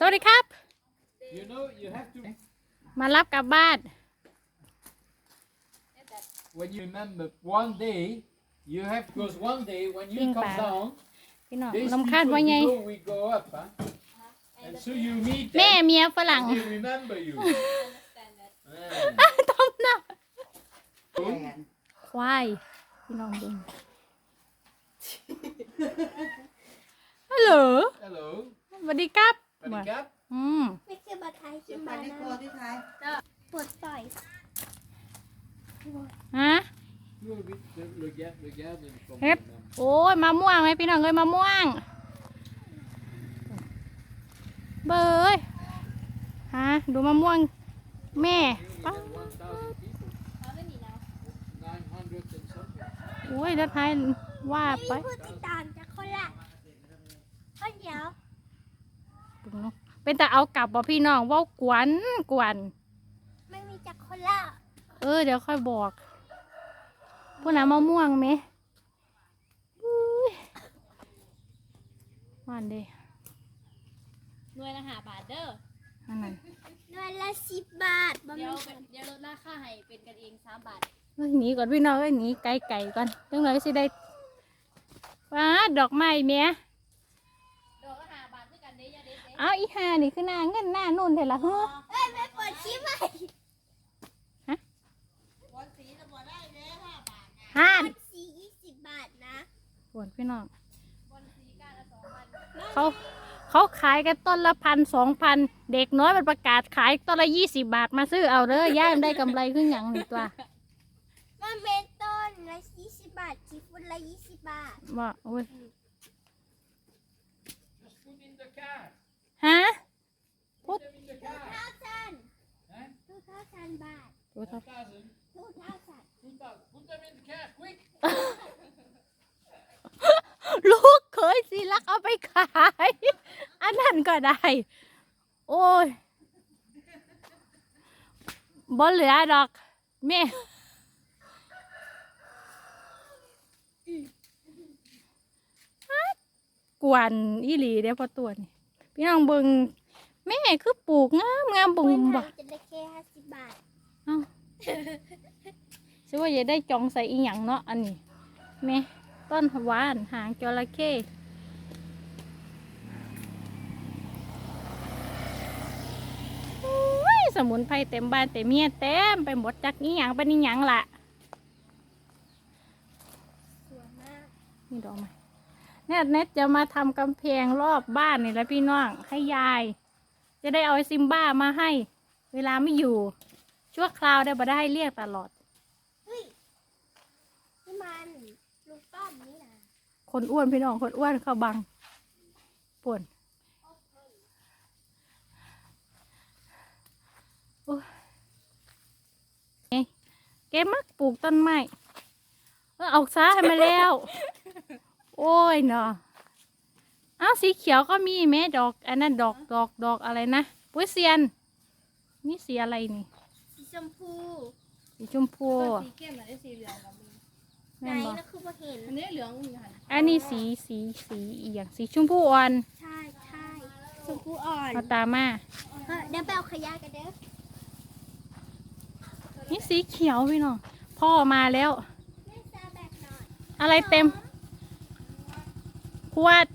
สวัสดีครับ You know, you have to. มารับกลับบ้าน When you remember one day, you have because one day when you Think come back. down, พี่น้อง these ลำคาญ people ว่าไง you go, we go up, huh? And so you meet แม่ them, เมียฝรั่ง and they remember you. Ah. ต้มน้ำควายพี่น้องเบิ่งฮัลโหล Hello, สวัสดีครับ Buddy Cap. อืมไม่ใช่มาไทยใช่ไหมไปในครัวนะที่ไทยปวดต่อยฮะ Look at- look at- look at them from Yep. them. โอ้ยมะม่วงไหมพี่น้องเอ้ยมะม่วง เบยฮะดูมะม่วง แม่ป๊า 1,000 people. 900 and something. โอ้ยแล้วท้ายว่าไปมีผู้ติดตามจากคนละคนเดียว เป็นแต่เอากลับบ่พี่น้องเว่ากวนกวนไม่มีจากคนละเออเดี๋ยวค่อยบอกพวกน้ำมะม่วงไหมอุ้ยหวานเดีหน่วยละห้าบาทเด้ออันนั้นหน่วยละสิบบาทบะหเดี๋ยวมี่เดี๋ยวลดราคาให้เป็นกันเองสามบาทเอ้ยหนีก่อนพี่น้องเอ้ยหนีไกลไก่ก่อนจังเลยสิได้ว้าดอกไม้เมีย ดอกละห้าบาทคือกันเด้อยา เด็ดเด้เอาอีหานี่คือหน้าเงินหน้านุ่นเถอะละเฮ้อเอ้ยไม่เปิดคลิปไหมวันสีจะบ่ได้เลยห้าบาทห้าสี่ยี่สิบบาทนะปวดพี่น้องบนสีก้านละสองพันเขาเขาขายกันต้นละพันสองพันเด็กน้อยมันประกาศขายต้นละยี่สิบบาทมาซื้อเอาเด้อย่ามได้กำไรขึ้นอหย่างนี่ตัวมันเป็นต้นละยี่สิบบาทคิดฟุตละยี่สิบบาท ว่าโอ้ย Just put in the car. ฮะ Put them in the ทู car. เท่าซัน Huh? ทูเท่าซันบาทตัวเท่า 1,000. ทูเท่าซัน 2,000. Put them in the car, quick. ลูกเคยสิลักเอาไปขาย อันนั้นก็ได้ โอ้ยบ่เหลือดอก แม่ กวนอีหลีเด้อพอตัวนี่ พี่น้องเบิงแม่คือปลูกงามงามบุเงิงนบ่ทำจะได้แค่ห้าสิบบาทสิว่าจะได้จองใส่อีหยังเนาะอันนี้แม่ต้นหวานหางจระเข้โอ้ยสมุนไพรเต็มบ้านเต็มเมียเต็มไปหมดจักอีหยังเป็นอีหยังล่ะสวยมากนี่ดอกไม้ เนี่ยเน็ตจะมาทำกำแพงรอบบ้านนี่แหละพี่น้องให้ยาย จะได้เอาไอซิมบ้ามาให้ เวลาไม่อยู่ ชั่วคราวได้บ่ได้เรียกตลอด เฮ้ยนี่มันลูกต้อมนี่นะคนอ้วนพี่น้องคนอ้วนเขาบังปวนโอ้ยเอ้ยแกมักปลูกต้นไม้เออเอาซาให้มาแล้ว โอ้ยเนาะเอ้าสีเขียวก็มีแม่ดอกอันนั้นดอกดอกดอกอะไรนะปุ้ยเซียน นี่สีอะไรนี่ สีชมพูสีชมพูต้นสีเข้มน่ะได้สีเหลืองกับมีไหนแม่นบอกนะคือมาเห็น อันนี้เหลืองอยู่หันอันนี้สีสีสีอีกอย่างสีชมพูอ่อนใช่ใช่ชมพูอ่อนเอาตามมาเฮ้ยเดี๋ยวไปเอาขยะกันเด้อนี่สีเขียวพี่น้องพ่อมาแล้ว แม่ซาแบกหน่อยอะไรเต็ม ขวด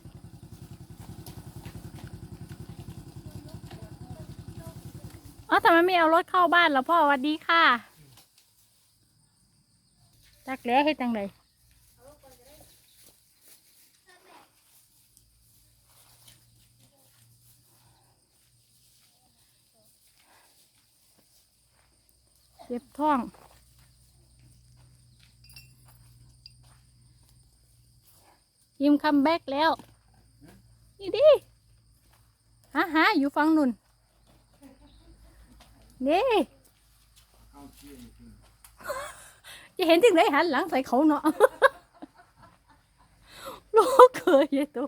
อ๋อทำไมไม่เอารถเข้าบ้านล่ะพ่อสวัสดีค่ะจักแล้วให้จังเลยเจ็บท้อง ยิมคัมแบ็กแล้ว นี่ดิหาหาอยู่ฟังนุ่นนี่จะเห็นถึงได้หันหลังใส่เขาเนาะลูกเคยยตัว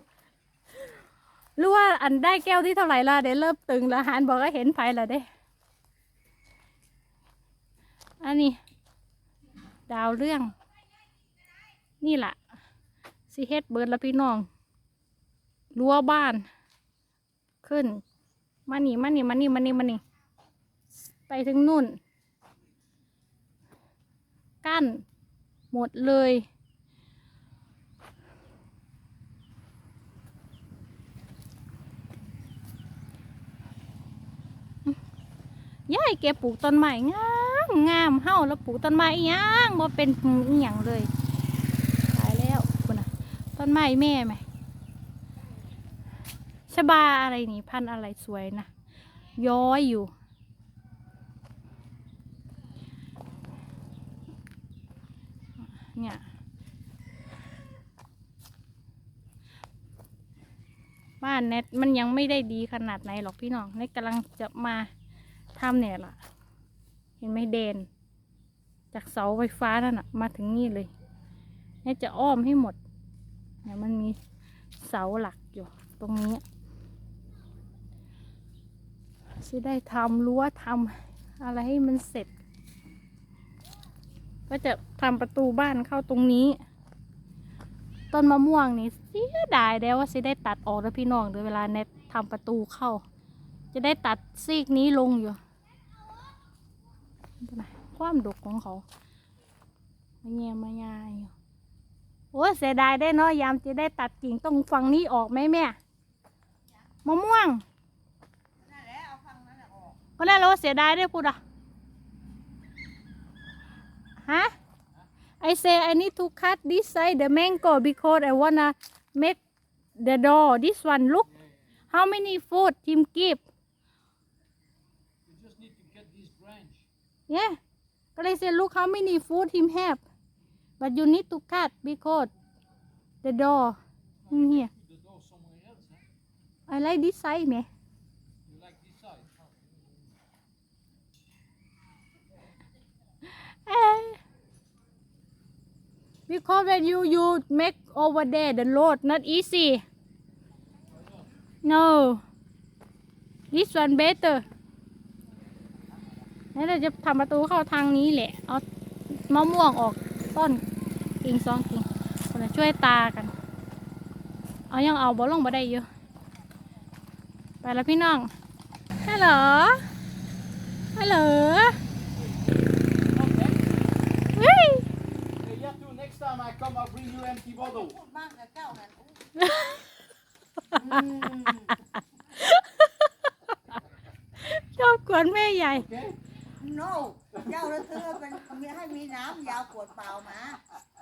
รู้ว่าอันได้แก้วที่เท่าไหร่ละเดี๋ยวเริ่มตึงแล้วหันบอกว่าเห็นไฟละเด้อันนี้ ดาวเรื่อง นี่แหละ สิเฮ็ดเบิดละพี่น้องรั้วบ้าน ขึ้น มานี่มานี่มานี่มานี่มานี่ไปถึงนู่น กั้น หมดเลย ยายแกปลูกต้นไม้งามงามเฮาแล้วปลูกต้นไม้อีหยังบ่เป็นอีหยังเลยตายแล้วคุณน่ะต้ นไม้แม่ไหมชบาอะไรนี่ พันอะไรสวยนะ ย้อยอยู่ เนี่ย บ้านเน็ตมันยังไม่ได้ดีขนาดไหนหรอกพี่น้องเน็ตกำลังจะมาทำเนี่ยล่ะ เห็นไหมเดน จากเสาไฟฟ้านั่นน่ะมาถึงนี่เลยเน็ตจะอ้อมให้หมด เนี่ยมันมีเสาหลักอยู่ตรงนี้จะได้ทำรั้วทำอะไรให้มันเสร็จ ก็จะทำประตูบ้านเข้าตรงนี้ ต้นมะม่วงนี่เสียดายแล้วว่าสิได้ตัดออกแล้วพี่น้องเดี๋ยวเวลาเน็ตทำประตูเข้า จะได้ตัดซีกนี้ลงอยู่ความดกของเขามาเงียมายายอยู่ โอ้ยเสียดายได้เนาะยามจะได้ตัดกิ่งต้องฝั่งนี้ออกไหมแม่มะม่วงนั่นแหละเอาฟังนั้นน่ะออกก็แล้วเราเสียดายได้พูดอะฮะ I say I need to cut this side the mango because I wanna make the door this one look how many foot him give You just need to cut this branch. yeah ก็เลย say look how many foot him have but you need to cut because the door in here Put the door somewhere else, huh? I like this side me You like this side? Oh. Eh. because when you you make over there the road not easy no this one better แล้วเราจะทำประตูเข้าทางนี้แหละ เอามะม่วงออก ต้นกิ่งสองกิ่งคนละช่วยตากัน เอายังเอาบ่ลงบ่ได้อยู่ไปแล้วพี่น้องฮัลโหลฮัลโหลเฮ้ย Hey, yeah, too. Next time I come, I'll bring you empty bottle. พูดบ้างกับเจ้านั่นอู้ชอบกวนแม่ใหญ่ Okay? no เจ้าแล้วเธอเป็นมีให้มีน้ำยาวขวดเปล่ามา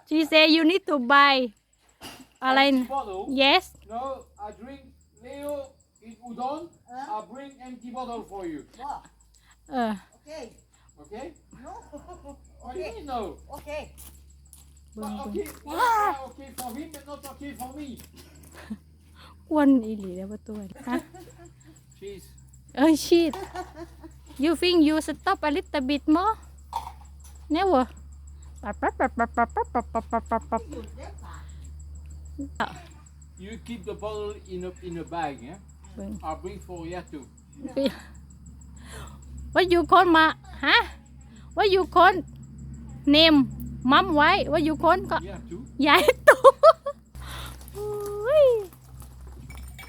she say you need to buy อะไร Empty bottle? yes No, I drink Leo eat udon. Huh? I'll bring empty bottle for you. บอกเออ โอเค Okay? no What do you mean no? โอเคเบิ่ง But เบิ่ง okay, yeah, okay for him, but not okay for me. กวนอีหลีแล้วประตูฮะ Cheese. เอ้ย shit you think you stop a little bit more never ปับปับปับปับปับปับปับปับปับปับปับหยุดเด็ดขาด You keep the bottle in a in a bag, yeah? เบิ่ง I'll bring for you too. ว่าอยู่คนมาฮะว่าอยู่คนเนมมัมไว้ว่าอยู่คนก็ Yeah, too. ย้ายตัวโอ้ย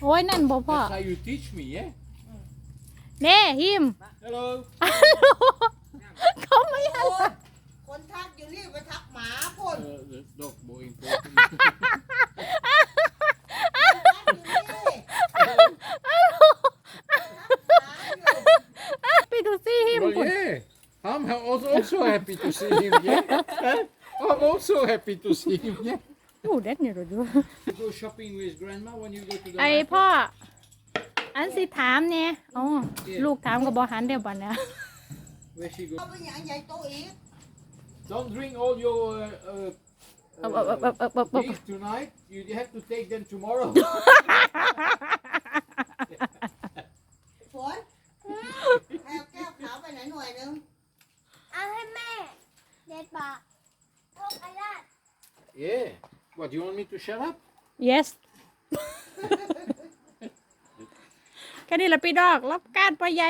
โอ้ยนั่นบ่พ่อ That's how you teach me, yeah? เน่ฮิม Hello. เขาไม่ให้โอ้ยคนทักอยู่นี่ไปทักหมาพ่น Uh, the dog boy important. ไปดูซิฮิม well, yeah. I'm ha- also also happy to see him, yeah? I'm also happy to see him, yeah? โอ้เด็ดเนี่ยดู You go shopping with grandma when you go to the ไอ market? พ่อ อันสิถามเนี่ยอ๋อลูกถามกับบอหันเดียวบันเนี่ย Where she go? เอาไปอย่างใหญ่โตอีก Don't drink all your uh, uh, เอบเอบเอบเอบเอบเอบ these tonight. You have to take them tomorrow. ฝนแก้วแก้วขาวไปไหนหน่วยนึงเอาให้แม่ เด็ดปากพวกไอ้ลาด yeah. What, you want me to shut up? yes แค่นี้ละพี่ดอกรับการปะใหญ่